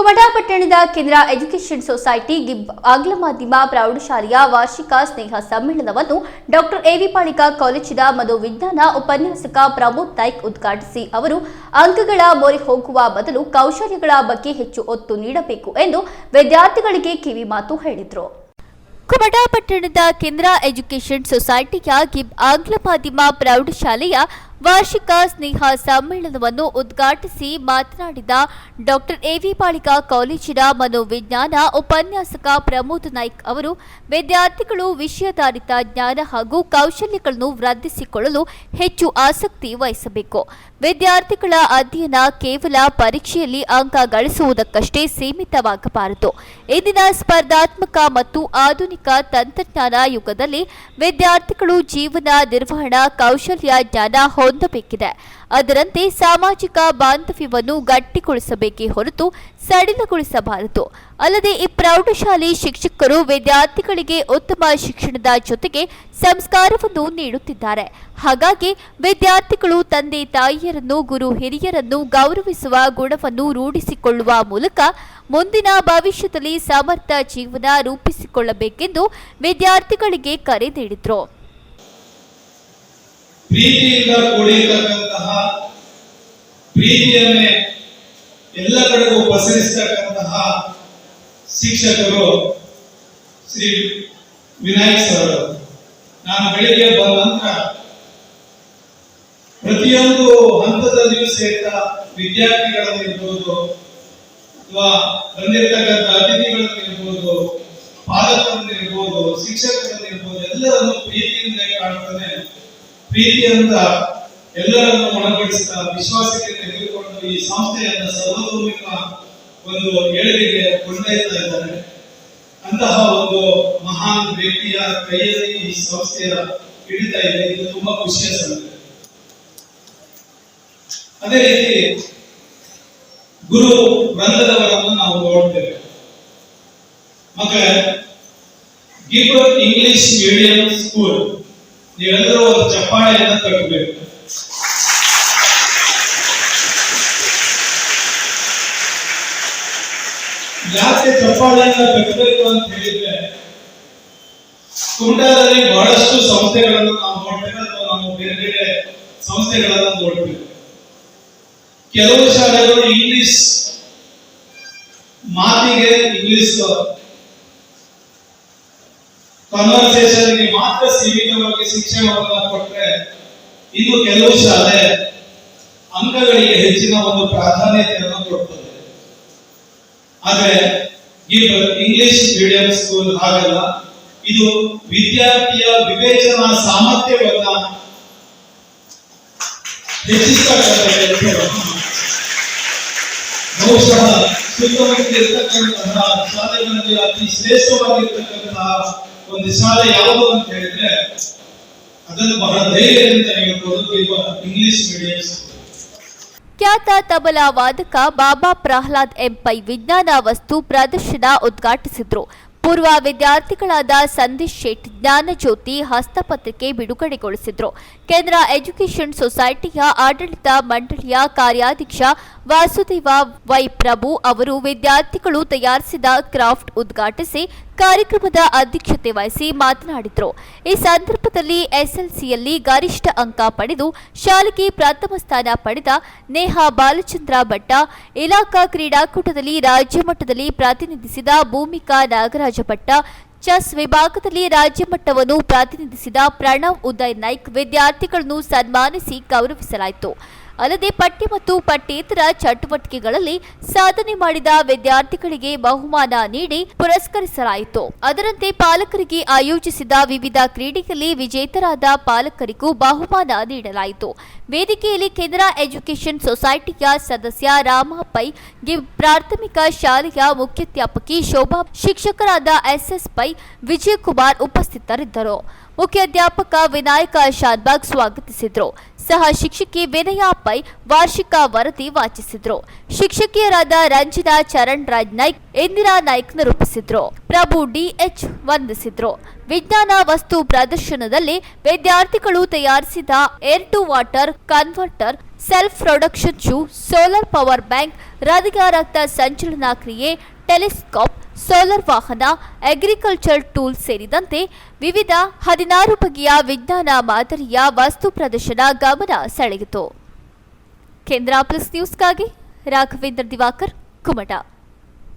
ಕುಮಟಾ ಪಟ್ಟಣದ ಕೇಂದ್ರ education society ಗಿಬ್ ಆಂಗ್ಲ ಮಾಧ್ಯಮ ಪ್ರೌಢಶಾಲೆಯ ವಾರ್ಷಿಕ ಸ್ನೇಹ ಸಮ್ಮೇಳನವನ್ನು ಡಾಕ್ಟರ್ ಎವಿ ಪಾಳಿಕ ಕಾಲೇಜಿನ ಮನೋವಿಜ್ಞಾನ ಉಪನ್ಯಾಸಕ ಪ್ರಮೋದ್ ನಾಯ್ಕ್ ಉದ್ಘಾಟಿಸಿ ಅವರು, ಅಂಕಗಳ ಮೊರೆ ಹೋಗುವ ಬದಲು ಕೌಶಲ್ಯಗಳ ಬಗ್ಗೆ ಹೆಚ್ಚು ಒತ್ತು ನೀಡಬೇಕು ಎಂದು ವಿದ್ಯಾರ್ಥಿಗಳಿಗೆ ಕಿವಿ ಮಾತು ಹೇಳಿದರು. ಕುಮಟಾ ಪಟ್ಟಣದ ಕೇಂದ್ರ ಎಜುಕೇಷನ್ ಸೊಸೈಟಿಯ ಗಿಬ್ ಆಂಗ್ಲ ಮಾಧ್ಯಮ ಪ್ರೌಢಶಾಲೆಯ ವಾರ್ಷಿಕ ಸ್ನೇಹ ಸಮ್ಮೇಳನವನ್ನು ಉದ್ಘಾಟಿಸಿ ಮಾತನಾಡಿದ ಡಾಕ್ಟರ್ ಎವಿ ಪಾಳಿಕಾ ಕಾಲೇಜಿನ ಮನೋವಿಜ್ಞಾನ ಉಪನ್ಯಾಸಕ ಪ್ರಮೋದ್ ನಾಯ್ಕ್ ಅವರು, ವಿದ್ಯಾರ್ಥಿಗಳು ವಿಷಯಾಧಾರಿತ ಜ್ಞಾನ ಹಾಗೂ ಕೌಶಲ್ಯಗಳನ್ನು ವೃದ್ಧಿಸಿಕೊಳ್ಳಲು ಹೆಚ್ಚು ಆಸಕ್ತಿ ವಹಿಸಬೇಕು. ವಿದ್ಯಾರ್ಥಿಗಳ ಅಧ್ಯಯನ ಕೇವಲ ಪರೀಕ್ಷೆಯಲ್ಲಿ ಅಂಕ ಗಳಿಸುವುದಕ್ಕಷ್ಟೇ ಸೀಮಿತವಾಗಬಾರದು. ಇಂದಿನ ಸ್ಪರ್ಧಾತ್ಮಕ ಮತ್ತು ಆಧುನಿಕ ತಂತ್ರಜ್ಞಾನ ಯುಗದಲ್ಲಿ ವಿದ್ಯಾರ್ಥಿಗಳು ಜೀವನ ನಿರ್ವಹಣಾ ಕೌಶಲ್ಯ ಜ್ಞಾನ ಹೊಂದಬೇಕಿದೆ. ಅದರಂತೆ ಸಾಮಾಜಿಕ ಬಾಂಧವ್ಯವನ್ನು ಗಟ್ಟಿಗೊಳಿಸಬೇಕೇ ಹೊರತು ಸಡಿಲಗೊಳಿಸಬಾರದು. ಅಲ್ಲದೆ ಈ ಪ್ರೌಢಶಾಲೆ ಶಿಕ್ಷಕರು ವಿದ್ಯಾರ್ಥಿಗಳಿಗೆ ಉತ್ತಮ ಶಿಕ್ಷಣದ ಜೊತೆಗೆ ಸಂಸ್ಕಾರವನ್ನು ನೀಡುತ್ತಿದ್ದಾರೆ. ಹಾಗಾಗಿ ವಿದ್ಯಾರ್ಥಿಗಳು ತಂದೆ ತಾಯಿಯರನ್ನು, ಗುರು ಹಿರಿಯರನ್ನು ಗೌರವಿಸುವ ಗುಣವನ್ನು ರೂಢಿಸಿಕೊಳ್ಳುವ ಮೂಲಕ ಮುಂದಿನ ಭವಿಷ್ಯದಲ್ಲಿ ಸಮರ್ಥ ಜೀವನ ರೂಪಿಸಿಕೊಳ್ಳಬೇಕೆಂದು ವಿದ್ಯಾರ್ಥಿಗಳಿಗೆ ಕರೆ ನೀಡಿದರು. ಪ್ರೀತಿಯಿಂದ ಕೂಡಿರ್ತಕ್ಕಂತಹ ಪ್ರೀತಿಯನ್ನೇ ಎಲ್ಲ ಕಡೆಗೂ ಪಸರಿಸ್ತಕ್ಕಂತಹ ಶಿಕ್ಷಕರು ಶ್ರೀ ವಿನಾಯಕ್ ಸರ್. ನಾನು ಬೆಳಿಗ್ಗೆ ಬಂದ ನಂತರ ಪ್ರತಿಯೊಂದು ಹಂತದಲ್ಲಿಯೂ ಸಹಿತ ವಿದ್ಯಾರ್ಥಿಗಳನ್ನಿರ್ಬೋದು ಅಥವಾ ಬಂದಿರತಕ್ಕಂಥ ಅತಿಥಿಗಳನ್ನಿರ್ಬೋದು ಪಾಲಕರನ್ನಿರ್ಬೋದು ಶಿಕ್ಷಕರನ್ನಿರ್ಬೋದು ಎಲ್ಲರನ್ನು ಪ್ರೀತಿಯಿಂದ ಕಾಣ್ತಾನೆ ಪ್ರೀತಿಯಿಂದ ಎಲ್ಲರನ್ನು ಒಳಗಡಿಸಿದ ವಿಶ್ವಾಸಕ್ಕೆ ತೆಗೆದುಕೊಂಡು ಈ ಸಂಸ್ಥೆಯನ್ನ ಸರ್ವತೋಮುಖ ಒಂದು ಏಳಿಗೆಗೆ ಕೊಂಡೊಯ್ತಾ ಇದ್ದಾರೆ. ಅಂತಹ ಒಂದು ಮಹಾನ್ ವ್ಯಕ್ತಿಯ ಕೈಯಲ್ಲಿ ಈ ಸಂಸ್ಥೆಯ ಹಿಡಿತಾ ಇದೆ. ಇದು ತುಂಬಾ ಖುಷಿಯ ಸಂಗತಿ ಅದೇ ರೀತಿ ಗುರು ವೃಂದದವರನ್ನು ನಾವು ನೋಡ್ತೇವೆ. ಮತ್ತೆ ಗಿಬರ್ ಇಂಗ್ಲಿಷ್ ಮೀಡಿಯಂ ಸ್ಕೂಲ್ ನೀವೆಲ್ಲರೂ ಒಂದು ಚಪ್ಪಾಳೆಯನ್ನು ತಟ್ಟಬೇಕು ಯಾಕೆ ಚಪ್ಪಾಳೆಯನ್ನು ಕಟ್ಟಬೇಕು ಅಂತ ಹೇಳಿದ್ರೆ ಕುಮಟಾದಲ್ಲಿ ಬಹಳಷ್ಟು ಸಂಸ್ಥೆಗಳನ್ನು ನಾವು ನೋಡ್ತೇವೆ ಅಥವಾ ನಾವು ಬೇರೆ ಬೇರೆ ಸಂಸ್ಥೆಗಳನ್ನು ನೋಡ್ತೇವೆ. ಕೆಲವು ಶಾಲೆಗಳು ಇಂಗ್ಲಿಷ್ ಮಾತಿಗೆ ಇಂಗ್ಲಿಷ್ ಕನ್ವರ್ಸೇಷನ್ಗೆ ಮಾತ್ರ ಸೀಮಿತವಾಗಿ ಶಿಕ್ಷಣವನ್ನು ಕೊಟ್ಟರೆ ಇದು ಕೆಲವು ಶಾಲೆ ಅಂಕಗಳಿಗೆ ಹೆಚ್ಚಿನ ಒಂದು ಪ್ರಾಧಾನ್ಯತೆಯನ್ನು ಕೊಡ್ತದೆ. ಆದ್ರೆ ಇಂಗ್ಲಿಷ್ ಮೀಡಿಯಂ ಸ್ಕೂಲ್ ಹಾಗಲ್ಲ. ಇದು ವಿದ್ಯಾರ್ಥಿಯ ವಿವೇಚನಾ ಸಾಮರ್ಥ್ಯವನ್ನ ಹೆಚ್ಚಿಸ್ತಕ್ಕಂಥ ಬಹುಶಃ ಬಹುಶಃ ಸುತ್ತಮುತ್ತಲಿರ್ತಕ್ಕಂತಹ ಶಾಲೆಗಳಲ್ಲಿ ಅತಿ ಶ್ರೇಷ್ಠವಾಗಿರ್ತಕ್ಕಂತಹ ಒಂದು ಸಾಲ ಯಾವುದು ಅಂತ ಹೇಳಿದ್ರೆ, ಅದನ್ನು ಬಹಳ ಧೈರ್ಯದಿಂದ ಹೇಳ್ಬೋದು ಇಂಗ್ಲಿಷ್ ಮೀಡಿಯಂ ಖ್ಯಾತ ತಬಲಾ ವಾದಕ ಬಾಬಾ ಪ್ರಹ್ಲಾದ್ ಎಂಪೈ ವಿಜ್ಞಾನ ವಸ್ತು ಪ್ರದರ್ಶನ ಉದ್ಘಾಟಿಸಿದ್ರು. ಪೂರ್ವ ವಿದ್ಯಾರ್ಥಿಗಳಾದ ಸಂದೀಶ್ ಶೇಟ್ ಜ್ಞಾನಜ್ಯೋತಿ ಹಸ್ತಪತ್ರಿಕೆ ಬಿಡುಗಡೆಗೊಳಿಸಿದ್ರು. ಕೇಂದ್ರ ಎಜುಕೇಷನ್ ಸೊಸೈಟಿಯ ಆಡಳಿತ ಮಂಡಳಿಯ ಕಾರ್ಯಾಧ್ಯಕ್ಷ ವಾಸುದೇವ ವೈ ಪ್ರಭು ಅವರು ವಿದ್ಯಾರ್ಥಿಗಳು ತಯಾರಿಸಿದ ಕ್ರಾಫ್ಟ್ ಉದ್ಘಾಟಿಸಿ ಕಾರ್ಯಕ್ರಮದ ಅಧ್ಯಕ್ಷತೆ ವಹಿಸಿ ಮಾತನಾಡಿದರು. ಈ ಸಂದರ್ಭದಲ್ಲಿ ಎಸ್ಎಲ್ಸಿಯಲ್ಲಿ ಗರಿಷ್ಠ ಅಂಕ ಪಡೆದು ಶಾಲೆಗೆ ಪ್ರಥಮ ಸ್ಥಾನ ಪಡೆದ ನೇಹಾ ಬಾಲಚಂದ್ರ ಭಟ್ಟ ಇಲಾಖಾ ಕ್ರೀಡಾಕೂಟದಲ್ಲಿ ರಾಜ್ಯ ಮಟ್ಟದಲ್ಲಿ ಪ್ರತಿನಿಧಿಸಿದ ಭೂಮಿಕಾ ನಾಗರಾಜ ಭಟ್ಟ, ಚೆಸ್ ವಿಭಾಗದಲ್ಲಿ ರಾಜ್ಯ ಮಟ್ಟವನ್ನು ಪ್ರತಿನಿಧಿಸಿದ ಪ್ರಣವ್ ಉದಯ್ ನಾಯ್ಕ್ ವಿದ್ಯಾರ್ಥಿಗಳನ್ನು ಸನ್ಮಾನಿಸಿ ಗೌರವಿಸಲಾಯಿತು. ಅಲ್ಲದೆ ಪಠ್ಯ ಮತ್ತು ಪಠ್ಯೇತರ ಚಟುವಟಿಕೆಗಳಲ್ಲಿ ಸಾಧನೆ ಮಾಡಿದ ವಿದ್ಯಾರ್ಥಿಗಳಿಗೆ ಬಹುಮಾನ ನೀಡಿ ಪುರಸ್ಕರಿಸಲಾಯಿತು. ಅದರಂತೆ ಪಾಲಕರಿಗೆ ಆಯೋಜಿಸಿದ ವಿವಿಧ ಕ್ರೀಡೆಯಲ್ಲಿ ವಿಜೇತರಾದ ಪಾಲಕರಿಗೂ ಬಹುಮಾನ ನೀಡಲಾಯಿತು. ವೇದಿಕೆಯಲ್ಲಿ ಕೇಂದ್ರ ಎಜುಕೇಷನ್ ಸೊಸೈಟಿಯ ಸದಸ್ಯ ರಾಮ ಪೈ ಗಿವ್ ಪ್ರಾಥಮಿಕ ಶಾಲೆಯ ಮುಖ್ಯಾಧ್ಯಾಪಕಿ ಶೋಭಾ, ಶಿಕ್ಷಕರಾದ ಎಸ್ಎಸ್ ಪೈ ವಿಜಯಕುಮಾರ್ ಉಪಸ್ಥಿತರಿದ್ದರು. ಮುಖ್ಯಾಧ್ಯಾಪಕ ವಿನಾಯಕ ಶಾನ್ಬಾಗ್ ಸ್ವಾಗತಿಸಿದ್ರು. ಸಹ ಶಿಕ್ಷಕಿ ವಿನಯ ಪೈ ವಾರ್ಷಿಕ ವರದಿ ವಾಚಿಸಿದ್ರು. ಶಿಕ್ಷಕಿಯರಾದ ರಂಜನಾ ಚರಣ್ ರಾಜ್ ನಾಯ್ಕ್, ಇಂದಿರಾ ನಾಯ್ಕ್ ನಿರೂಪಿಸಿದ್ರು. ಪ್ರಭು ಡಿಎಚ್ ವಂದಿಸಿದ್ರು. ವಿಜ್ಞಾನ ವಸ್ತು ಪ್ರದರ್ಶನದಲ್ಲಿ ವಿದ್ಯಾರ್ಥಿಗಳು ತಯಾರಿಸಿದ air to water converter, self production shoe, solar power bank ಹೃದಯ ರಕ್ತ ಸಂಚಲನಾ ಕ್ರಿಯೆ ಟೆಲಿಸ್ಕೋಪ್, ಸೋಲಾರ್ ವಾಹನ, ಅಗ್ರಿಕಲ್ಚರ್ ಟೂಲ್ ಸೇರಿದಂತೆ ವಿವಿಧ ಹದಿನಾರು ಬಗೆಯ ವಿಜ್ಞಾನ ಮಾದರಿಯ ವಸ್ತು ಪ್ರದರ್ಶನ ಗಮನ ಸೆಳೆಯಿತು. ಕೇಂದ್ರ ಪ್ಲಸ್ ನ್ಯೂಸ್ಗಾಗಿ ರಾಘವೇಂದ್ರ ದಿವಾಕರ್, ಕುಮಟ.